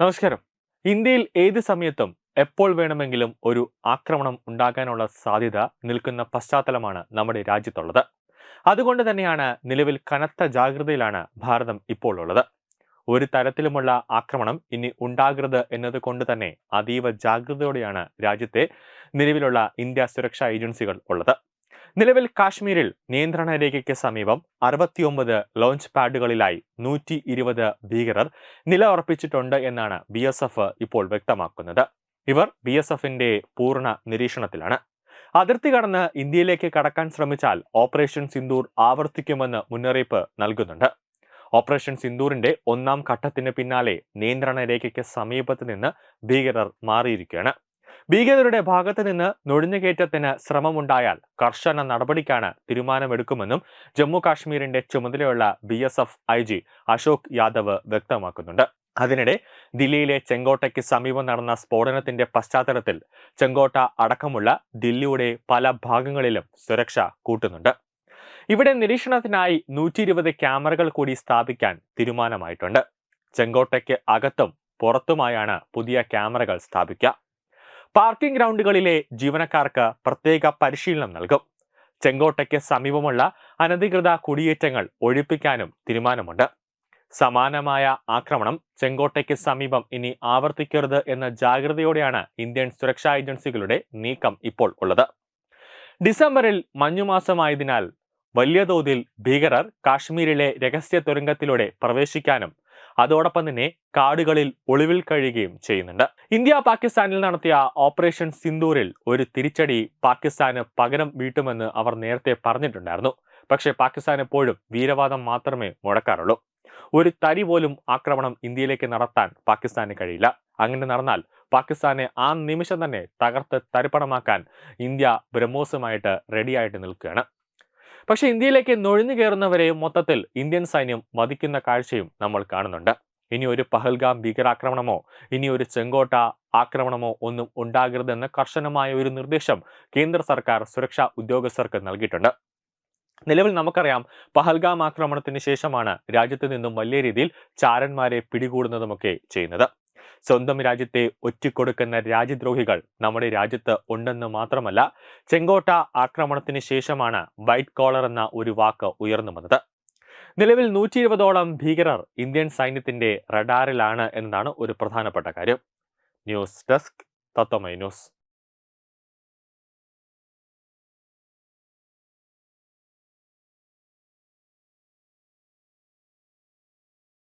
നമസ്കാരം. ഇന്ത്യയിൽ ഏത് സമയത്തും എപ്പോൾ വേണമെങ്കിലും ഒരു ആക്രമണം ഉണ്ടാകാനുള്ള സാധ്യത നിൽക്കുന്ന പശ്ചാത്തലമാണ് നമ്മുടെ രാജ്യത്തുള്ളത്. അതുകൊണ്ട് തന്നെയാണ് നിലവിൽ കനത്ത ജാഗ്രതയിലാണ് ഭാരതം ഇപ്പോൾ ഉള്ളത്. ഒരു തരത്തിലുമുള്ള ആക്രമണം ഇനി ഉണ്ടാകരുത് എന്നതുകൊണ്ട് തന്നെ അതീവ ജാഗ്രതയോടെയാണ് രാജ്യത്തെ നിലവിലുള്ള ഇന്ത്യ സുരക്ഷാ ഏജൻസികൾ ഉള്ളത്. നിലവിൽ കാശ്മീരിൽ നിയന്ത്രണ രേഖയ്ക്ക് സമീപം അറുപത്തിയൊമ്പത് ലോഞ്ച് പാഡുകളിലായി നൂറ്റി ഇരുപത് ഭീകരർ നില ഉറപ്പിച്ചിട്ടുണ്ട് എന്നാണ് ബി എസ് എഫ് ഇപ്പോൾ വ്യക്തമാക്കുന്നത്. ഇവർ ബി എസ് എഫിന്റെ പൂർണ നിരീക്ഷണത്തിലാണ്. അതിർത്തി കടന്ന് ഇന്ത്യയിലേക്ക് കടക്കാൻ ശ്രമിച്ചാൽ ഓപ്പറേഷൻ സിന്ദൂർ ആവർത്തിക്കുമെന്ന് മുന്നറിയിപ്പ് നൽകുന്നുണ്ട്. ഓപ്പറേഷൻ സിന്ദൂറിന്റെ ഒന്നാം ഘട്ടത്തിന് പിന്നാലെ നിയന്ത്രണ രേഖയ്ക്ക് സമീപത്ത് നിന്ന് ഭീകരർ മാറിയിരിക്കുകയാണ്. ഭീകരരുടെ ഭാഗത്ത് നിന്ന് നുഴഞ്ഞുകയറ്റത്തിന് ശ്രമമുണ്ടായാൽ കർശന നടപടിക്കാണ് തീരുമാനമെടുക്കുമെന്നും ജമ്മു കാശ്മീരിന്റെ ചുമതലയുള്ള B S F I G Ashok Yadav വ്യക്തമാക്കുന്നുണ്ട്. അതിനിടെ ദില്ലിയിലെ ചെങ്കോട്ടയ്ക്ക് സമീപം നടന്ന സ്ഫോടനത്തിന്റെ പശ്ചാത്തലത്തിൽ ചെങ്കോട്ട അടക്കമുള്ള ദില്ലിയുടെ പല ഭാഗങ്ങളിലും സുരക്ഷ കൂട്ടുന്നുണ്ട്. ഇവിടെ നിരീക്ഷണത്തിനായി നൂറ്റി ഇരുപത് ക്യാമറകൾ കൂടി സ്ഥാപിക്കാൻ തീരുമാനമായിട്ടുണ്ട്. ചെങ്കോട്ടയ്ക്ക് അകത്തും പുറത്തുമായാണ് പുതിയ ക്യാമറകൾ സ്ഥാപിക്കുക. പാർക്കിംഗ് ഗ്രൗണ്ടുകളിലെ ജീവനക്കാർക്ക് പ്രത്യേക പരിശീലനം നൽകും. ചെങ്കോട്ടയ്ക്ക് സമീപമുള്ള അനധികൃത കുടിയേറ്റങ്ങൾ ഒഴിപ്പിക്കാനും തീരുമാനമുണ്ട്. സമാനമായ ആക്രമണം ചെങ്കോട്ടയ്ക്ക് സമീപം ഇനി ആവർത്തിക്കരുത് എന്ന ജാഗ്രതയോടെയാണ് ഇന്ത്യൻ സുരക്ഷാ ഏജൻസികളുടെ നീക്കം ഇപ്പോൾ ഉള്ളത്. ഡിസംബറിൽ മഞ്ഞുമാസമായതിനാൽ വലിയ തോതിൽ ഭീകരർ കാശ്മീരിലെ രഹസ്യ തുരങ്കത്തിലൂടെ പ്രവേശിക്കാനും അതോടൊപ്പം തന്നെ കാടുകളിൽ ഒളിവിൽ കഴിയുകയും ചെയ്യുന്നുണ്ട്. ഇന്ത്യ പാകിസ്ഥാനിൽ നടത്തിയ ഓപ്പറേഷൻ സിന്ദൂരിൽ ഒരു തിരിച്ചടി പാകിസ്ഥാന് പകരം വീട്ടുമെന്ന് അവർ നേരത്തെ പറഞ്ഞിട്ടുണ്ടായിരുന്നു. പക്ഷേ പാകിസ്ഥാൻ എപ്പോഴും വീരവാദം മാത്രമേ മുടക്കാറുള്ളൂ. ഒരു തരി പോലും ആക്രമണം ഇന്ത്യയിലേക്ക് നടത്താൻ പാകിസ്ഥാന് കഴിയില്ല. അങ്ങനെ നടന്നാൽ പാകിസ്ഥാനെ ആ നിമിഷം തന്നെ തകർത്ത് തരിപ്പണമാക്കാൻ ഇന്ത്യ ബ്രഹ്മോസുമായിട്ട് റെഡിയായിട്ട് നിൽക്കുകയാണ്. പക്ഷേ ഇന്ത്യയിലേക്ക് നുഴഞ്ഞു കയറുന്നവരെ മൊത്തത്തിൽ ഇന്ത്യൻ സൈന്യം വധിക്കുന്ന കാഴ്ചയും നമ്മൾ കാണുന്നുണ്ട്. ഇനി ഒരു പഹൽഗാം ഭീകരാക്രമണമോ ഇനി ഒരു ചെങ്കോട്ട ആക്രമണമോ ഒന്നും ഉണ്ടാകരുതെന്ന കർശനമായ ഒരു നിർദ്ദേശം കേന്ദ്ര സർക്കാർ സുരക്ഷാ ഉദ്യോഗസ്ഥർക്ക് നൽകിയിട്ടുണ്ട്. നിലവിൽ നമുക്കറിയാം പഹൽഗാം ആക്രമണത്തിന് ശേഷമാണ് രാജ്യത്ത് നിന്നും വലിയ രീതിയിൽ ചാരന്മാരെ പിടികൂടുന്നതുമൊക്കെ ചെയ്യുന്നത്. സ്വന്തം രാജ്യത്തെ ഒറ്റിക്കൊടുക്കുന്ന രാജ്യദ്രോഹികൾ നമ്മുടെ രാജ്യത്ത് ഉണ്ടെന്ന് മാത്രമല്ല ചെങ്കോട്ട ആക്രമണത്തിന് ശേഷമാണ് വൈറ്റ് കോളർ എന്ന ഒരു വാക്ക് ഉയർന്നു വന്നത്. നിലവിൽ നൂറ്റി ഇരുപതോളം ഭീകരർ ഇന്ത്യൻ സൈന്യത്തിന്റെ റഡാറിലാണ് എന്നതാണ് ഒരു പ്രധാനപ്പെട്ട കാര്യം. News desk Tatvamayi news.